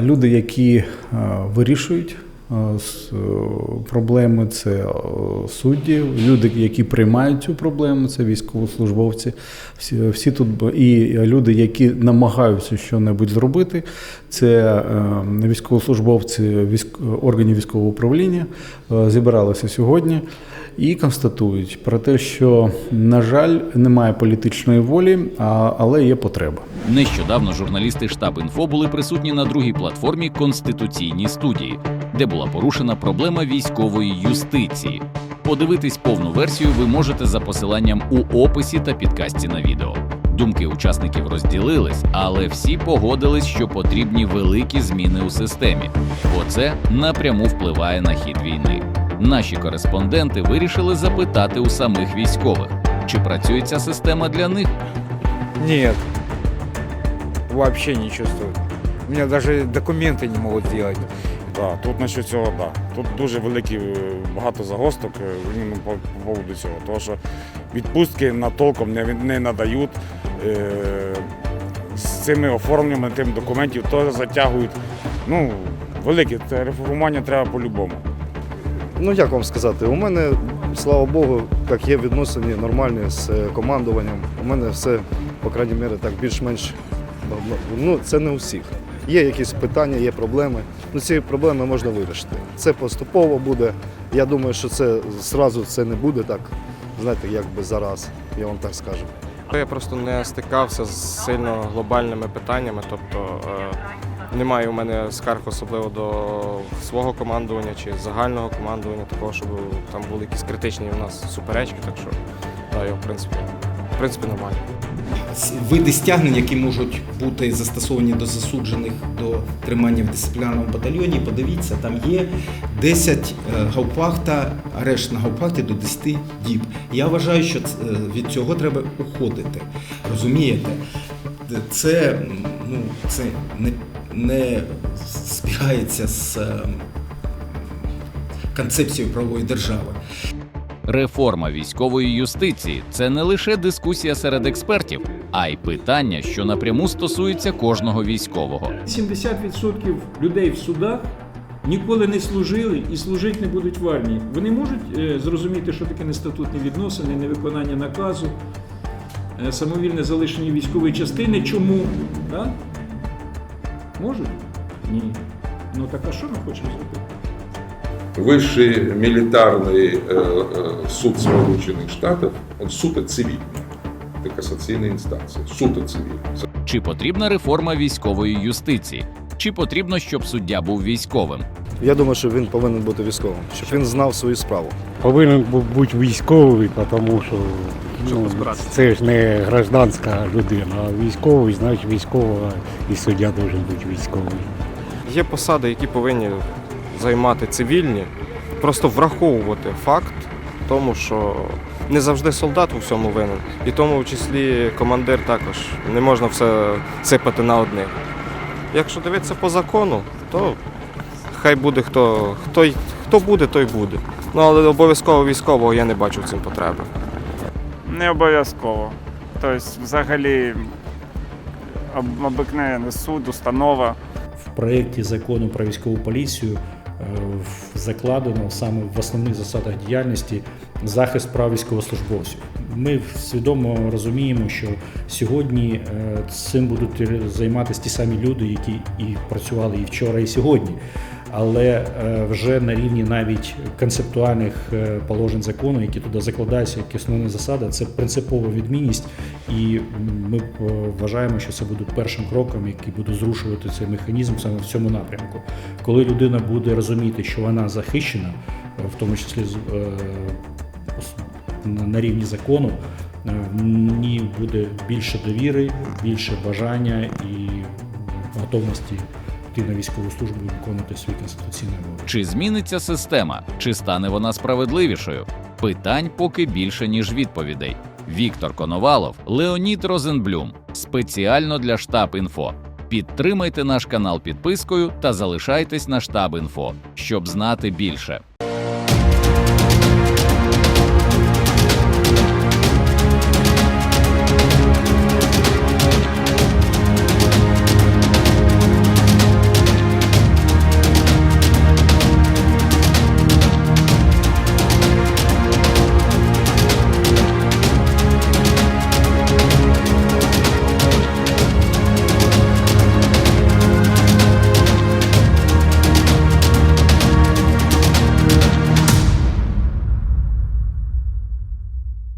Люди, які е, вирішують проблеми, це е, судді, люди, які приймають цю проблему, це військовослужбовці. Всі, всі тут і люди, які намагаються щось зробити, це е, військовослужбовці військ, органів військового управління е, зібралися сьогодні і констатують про те, що, на жаль, немає політичної волі, а, але є потреба. Нещодавно журналісти штаб інфо були присутні на другій платформі Конституційній студії, де була порушена проблема військової юстиції. Подивитись повну версію ви можете за посиланням у описі та підкасті на відео. Думки учасників розділились, але всі погодились, що потрібні великі зміни у системі, бо це напряму впливає на хід війни. Наші кореспонденти вирішили запитати у самих військових, чи працює ця система для них. Нет. Вообще не чувствую. У меня даже документы не могут сделать. Так, тут насчет цього, так. Тут дуже великі е, багато загосток іменно по, по поводу цього. Тому що відпустки на толком не, не надають. Е, з цими оформленнями тим документів теж затягують. Ну, велике, реформування треба по-любому. Ну як вам сказати, у мене, слава Богу, як є відносини нормальні з е, командуванням. У мене все, по крайній мірі, так більш-менш. Ну, це не у всіх. Є якісь питання, є проблеми. Ну, ці проблеми можна вирішити. Це поступово буде. Я думаю, що це зразу це не буде так, знаєте, як би зараз, я вам так скажу. Я просто не стикався з сильно глобальними питаннями, тобто е, немає у мене скарг особливо до свого командування чи загального командування, такого, щоб там були якісь критичні у нас суперечки, так що да, я в принципі, в принципі нормально. Види стягнень, які можуть бути застосовані до засуджених до тримання в дисциплінарному батальйоні. Подивіться, там є 10 е, гаупахта, арешт на гаупахті до 10 діб. Я вважаю, що е, від цього треба уходити. Розумієте? Це, ну, це не, не збігається з е, концепцією правової держави. Реформа військової юстиції це не лише дискусія серед експертів, а й питання, що напряму стосується кожного військового. 70% людей в судах ніколи не служили і служити не будуть в армії. Вони можуть е, зрозуміти, що таке нестатутні відносини, невиконання наказу, е, самовільне залишення військової частини. Чому? Да? Можуть? Ні. Ну так а що ми хочемо зробити? Высший милитарный э, э, суд Соединенных Штатов, он суд от цивильный. Это кассационная инстанция. Суд от цивильный. Чи потрібна реформа військової юстиції? Чи потрібно, щоб суддя був військовим? Я думаю, що він повинен бути військовим, щоб він знав свою справу. повинен бу- бути військовий, тому що ну, це ж не гражданська людина, а військовий, значить військового і суддя має бути військовий. Є посади, які повинні займати цивільні, просто враховувати факт тому, що не завжди солдат у всьому винен, і тому в числі командир також не можна все сипати на одних. Якщо дивитися по закону, то хай буде хто, хто, хто буде, той буде. Ну але обов'язково військового я не бачу в цим потреби. Не обов'язково. Тобто, взагалі, об- обикновений суд, установа. В проєкті закону про військову поліцію закладено саме в основних засадах діяльності захист прав військовослужбовців. Ми свідомо розуміємо, що сьогодні е, цим будуть займатися ті самі люди, які і працювали і вчора, і сьогодні. Але е, вже на рівні навіть концептуальних е, положень закону, які туди закладаються, як основна засада, це принципова відмінність, і ми е, вважаємо, що це буде першим кроком, який буде зрушувати цей механізм саме в цьому напрямку. Коли людина буде розуміти, що вона захищена, в тому числі на рівні закону, ній буде більше довіри, більше бажання і готовності йти на військову службу і виконувати свій конституційний обов'язок. Чи зміниться система, чи стане вона справедливішою? Питань поки більше ніж відповідей. Віктор Коновалов, Леонід Розенблюм. Спеціально для штаб інфо. Підтримайте наш канал підпискою та залишайтесь на штаб інфо, щоб знати більше.